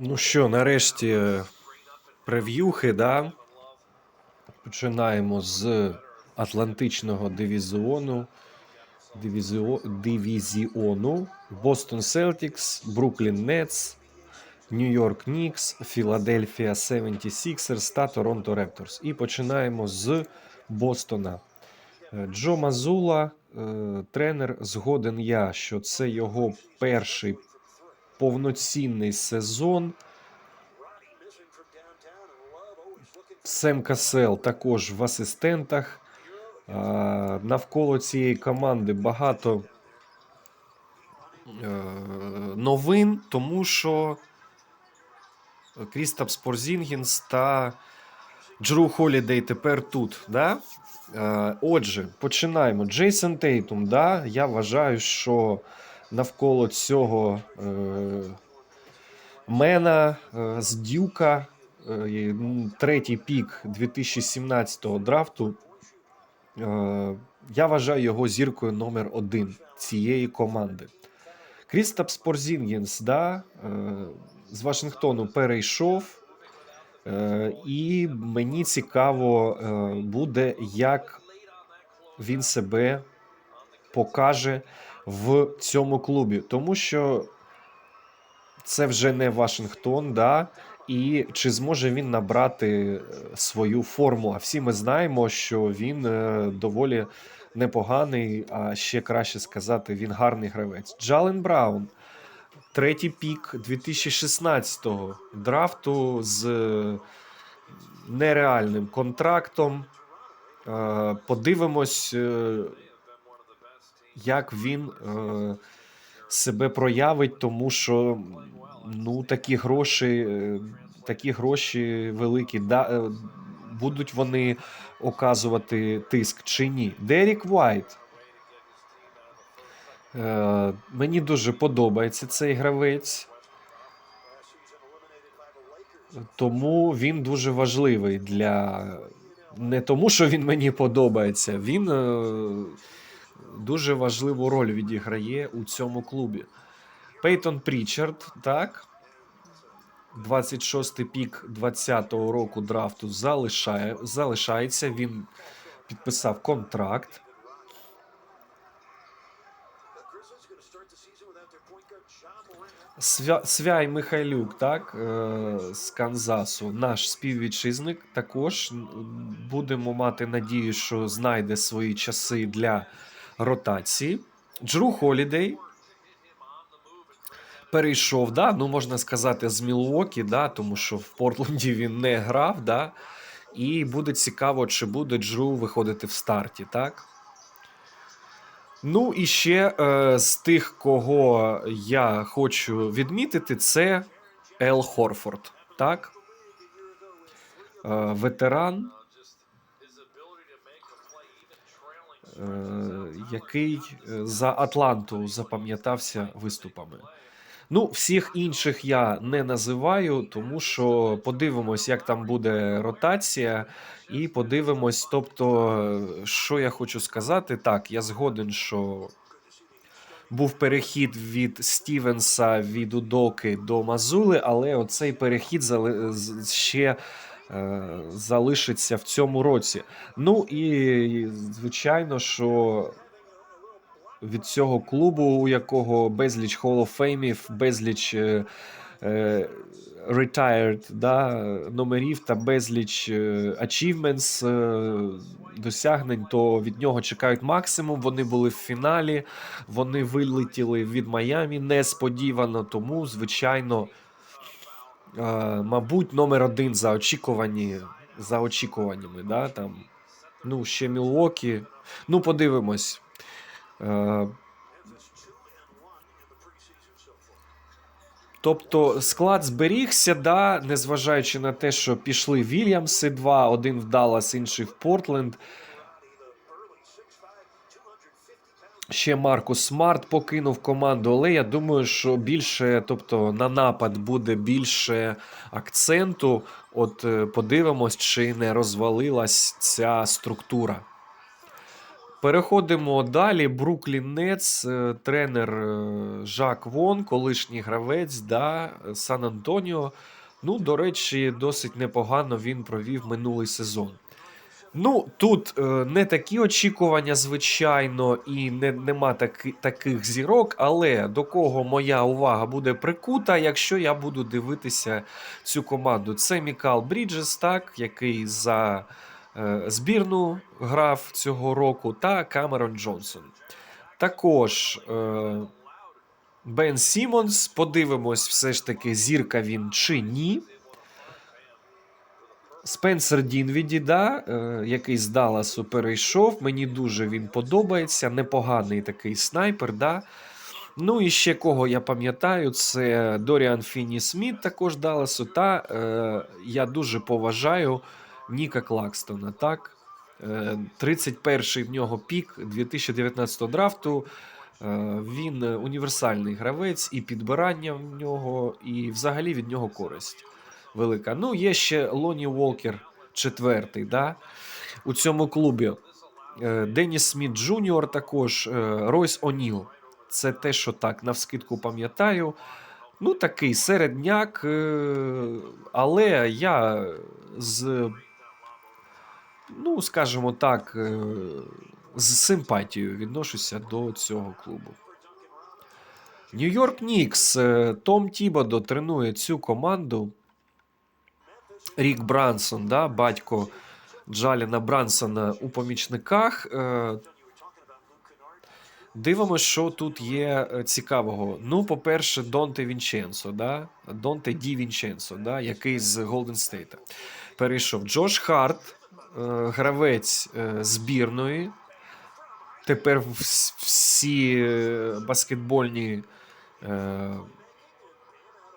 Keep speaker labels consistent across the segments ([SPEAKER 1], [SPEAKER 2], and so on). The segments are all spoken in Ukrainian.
[SPEAKER 1] Ну що, нарешті е, прев'юхи, да? Починаємо з Атлантичного дивізіону. Дивізіо... Дивізіону. Бостон Селтікс, Бруклін Нетс, Нью-Йорк Нікс, Філадельфія 76ers та Торонто Репторс. І починаємо з Бостона. Е, Джо Мазула, е, тренер, згоден я, що це його перший повноцінний сезон. Сем Касел також в асистентах. Навколо цієї команди багато е, новин, тому що Крістапс Порзінгінс та Джру Холідей тепер тут. Да? Е, Отже, починаємо. Джейсон Тейтум. Да? Я вважаю, що навколо цього е, мена е, з Дюка, е, третій пік 2017 драфту. Я вважаю його зіркою номер один цієї команди. Крістапс Порзінгінс, да, з Вашингтону перейшов. І мені цікаво буде, як він себе покаже в цьому клубі. Тому що це вже не Вашингтон, да? і чи зможе він набрати е, свою форму? А всі ми знаємо, що він е, доволі непоганий, а ще краще сказати, він гарний гравець. Джален Браун, третій пік 2016-го драфту з е, нереальним контрактом. Подивимось, як він е, себе проявить, тому що ну, такі гроші, е, такі гроші великі, да, е, будуть вони оказувати тиск чи ні. Дерік Вайт. Е, Мені дуже подобається цей гравець. Тому він дуже важливий для не тому, що він мені подобається, він е, дуже важливу роль відіграє у цьому клубі. Пейтон Прічард, так. 26-й пік 20-го року драфту залишає, залишається. Він підписав контракт. Свя, Свяй Михайлюк, так, е, з Канзасу, наш співвітчизник, також будемо мати надію, що знайде свої часи для ротації. Джру Холідей перейшов, да, ну можна сказати, з Мілуокі, да, тому що в Портленді він не грав, да, і буде цікаво, чи буде Джру виходити в старті, так. Ну і ще е, з тих, кого я хочу відмітити, це Ел Хорфорд. Так? Е, ветеран, е, який е, за Атланту запам'ятався виступами. Ну, всіх інших я не називаю, тому що подивимось, як там буде ротація, і подивимось. Тобто, що я хочу сказати, так, я згоден, що був перехід від Стівенса від Удоки до Мазули, але оцей перехід ще е, залишиться в цьому році. Ну і звичайно, що від цього клубу, у якого безліч of безліч е, е, retired да, номерів та безліч е, achievements, е, досягнень, то від нього чекають максимум. Вони були в фіналі, вони вилетіли від Майамі несподівано, тому, звичайно, е, мабуть, номер один за очікувані, за очікуваннями. Да, там, ну, ще Мілуокі. Ну, подивимось. Е, Тобто склад зберігся, да, незважаючи на те, що пішли Вільямси два, один в Даллас, інший в Портленд. Ще Маркус Смарт покинув команду, але я думаю, що більше, тобто на напад буде більше акценту. От е, подивимось, чи не розвалилась ця структура. Переходимо далі. Бруклін Нетс, е, тренер е, Жак Вон, колишній гравець да, Сан Антоніо. Ну, до речі, досить непогано він провів минулий сезон. Ну, тут е, не такі очікування, звичайно, і не, нема таки, таких зірок, але до кого моя увага буде прикута, якщо я буду дивитися цю команду. Це Мікал Бріджес, так, який за збірну грав цього року, та Камерон Джонсон. Також е, Бен Сімонс. Подивимось, все ж таки, зірка він чи ні. Спенсер Дінвіді, да, е, який з Далласу перейшов. Мені дуже він подобається. Непоганий такий снайпер. Да. Ну і ще кого я пам'ятаю, це Доріан Фіні Сміт, також Далласу. Та е, я дуже поважаю Ніка Клакстона. Так. Е, 31-й в нього пік 2019 драфту. Е, Він універсальний гравець, і підбирання в нього, і взагалі від нього користь велика. Ну, є ще Лоні Волкер, четвертий, да, у цьому клубі. Е, Деніс Сміт Джуніор також, е, Ройс О'Ніл. Це те, що так, навскидку пам'ятаю. Ну, такий середняк, е, але я з, ну, скажімо так, е, з симпатією відношуся до цього клубу. Нью-Йорк Нікс. е, Том Тібодо тренує цю команду. Рік Брансон, да, батько Джаліна Брансона у помічниках. Е, Дивимося, що тут є цікавого. Ну, по-перше, Донте Вінченцо, да? Донте Ді Вінченцо, да? який з Голден Стейта. Перейшов Джош Харт, гравець е, збірної. Тепер всі е, баскетбольні е,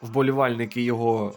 [SPEAKER 1] вболівальники його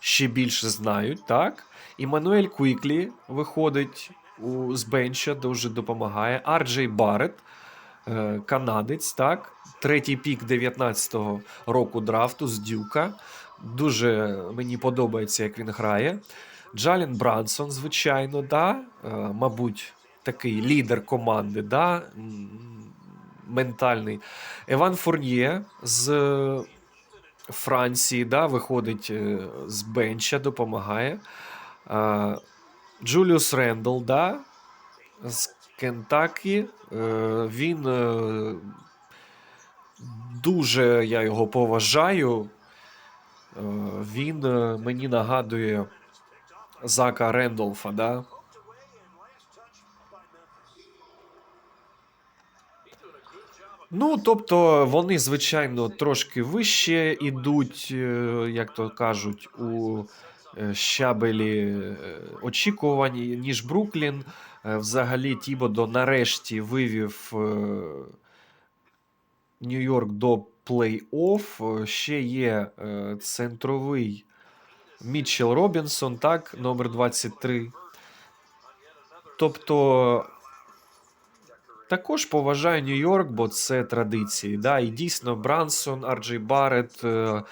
[SPEAKER 1] ще більше знають, так? Іммануель Куіклі виходить з бенча, дуже допомагає. Арджей Барет, е, канадець, так? Третій пік 19-го року драфту з Дюка. Дуже мені подобається, як він грає. Джалін Брансон, звичайно, да? е, мабуть, такий лідер команди, да? ментальний. Еван Фурньє з Франції, да, виходить е, з бенча, допомагає. Джуліус Рендл, да, з Кентакі. Е, Він е, дуже я його поважаю. Е, Він е, мені нагадує Зака Рендолфа, да. Ну, тобто, вони, звичайно, трошки вище ідуть, е, як то кажуть, у е, щабелі е, очікувань, ніж Бруклін. Взагалі, Тібодо нарешті вивів Нью-Йорк до плей-офф. Ще є центровий Мітчел Робінсон, так, номер 23. Тобто, також поважаю Нью-Йорк, бо це традиції. Да? І дійсно Брансон, Арджей Барретт, е,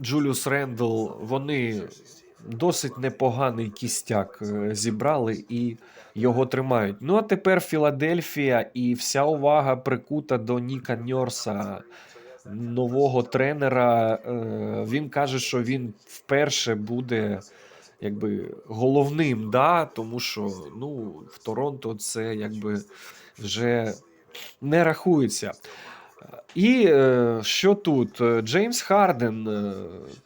[SPEAKER 1] Джуліус Рендл, вони досить непоганий кістяк е, зібрали і його тримають. Ну а тепер Філадельфія і вся увага прикута до Ніка Ньорса, нового тренера. Е, Він каже, що він вперше буде якби головним, да, тому що ну, в Торонто це якби вже не рахується. І е, що тут? Е, Джеймс Харден.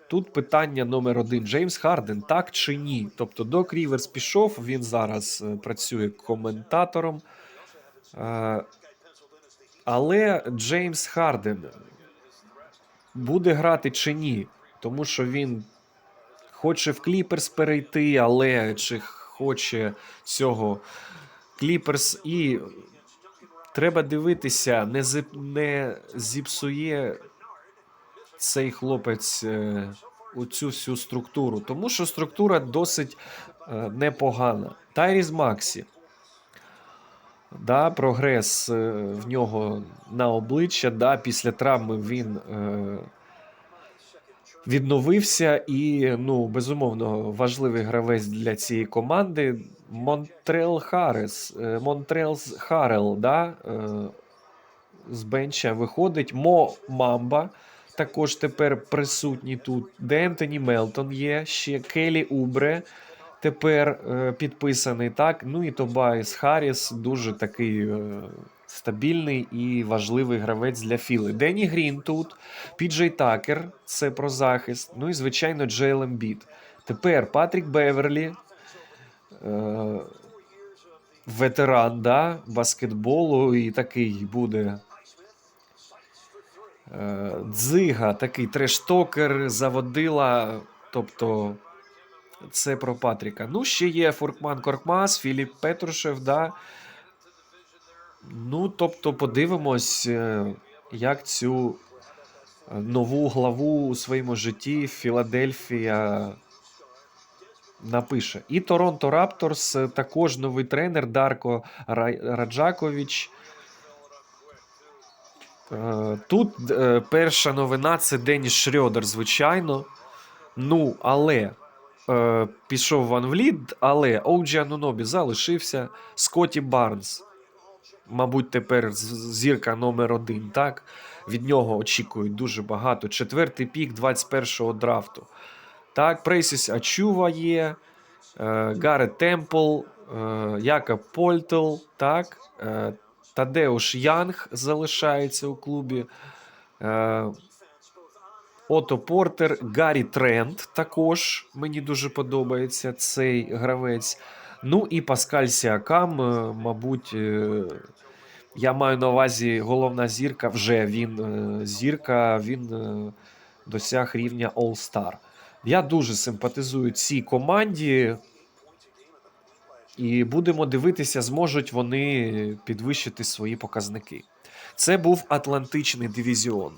[SPEAKER 1] Тут питання номер один: Джеймс Харден, так чи ні? Тобто Док Ріверс пішов, він зараз працює коментатором. Але Джеймс Харден буде грати чи ні? Тому що він хоче в Кліперс перейти, але чи хоче цього Кліперс і треба дивитися, не, зип, не зіпсує цей хлопець е, у цю всю структуру, тому що структура досить е, непогана. Тайріс Максі. Да, прогрес е, в нього на обличчя. Да, після травми він е, відновився і, ну, безумовно, важливий гравець для цієї команди. Монтрел Харрес, е, Монтрел Харел, да, е, з бенча виходить. Мо Мамба також тепер присутній тут. Де Мелтон є, ще Келі Убре тепер е, підписаний. Так, ну і Тобайс Харріс дуже такий е, стабільний і важливий гравець для Філи. Дені Грін тут, Піджей Такер, це про захист. Ну і звичайно, Джейл Ембіт. Тепер Патрік Беверлі. Е, ветеран да, баскетболу і такий буде. Е, Дзига, такий трештокер, заводила. Тобто, це про Патріка. Ну, ще є Фуркман Коркмас, Філіп Петрушев, да. Ну, тобто, подивимось, е, як цю е, нову главу у своєму житті Філадельфія напише. І Торонто Рапторс е, також новий тренер Дарко Раджакович. Тут перша новина це Деніс Шрьодер, звичайно. Ну, але е, пішов Ван Вліт, але Оуджі Анунобі залишився. Скотті Барнс, мабуть, тепер зірка номер один. Так? Від нього очікують дуже багато. Четвертий пік 21-го драфту. Так, Прейсіс Ачува є, е, Гарет Темпл, е, Якоб Польтл, так, е, Тадеуш Янг залишається у клубі. Е, Ото Портер, Гаррі Трент також мені дуже подобається цей гравець. Ну і Паскаль Сіакам, е, мабуть, е, я маю на увазі головна зірка. Вже він е, зірка, він досяг рівня All-Star. Я дуже симпатизую цій команді. І будемо дивитися, зможуть вони підвищити свої показники. Це був Атлантичний дивізіон.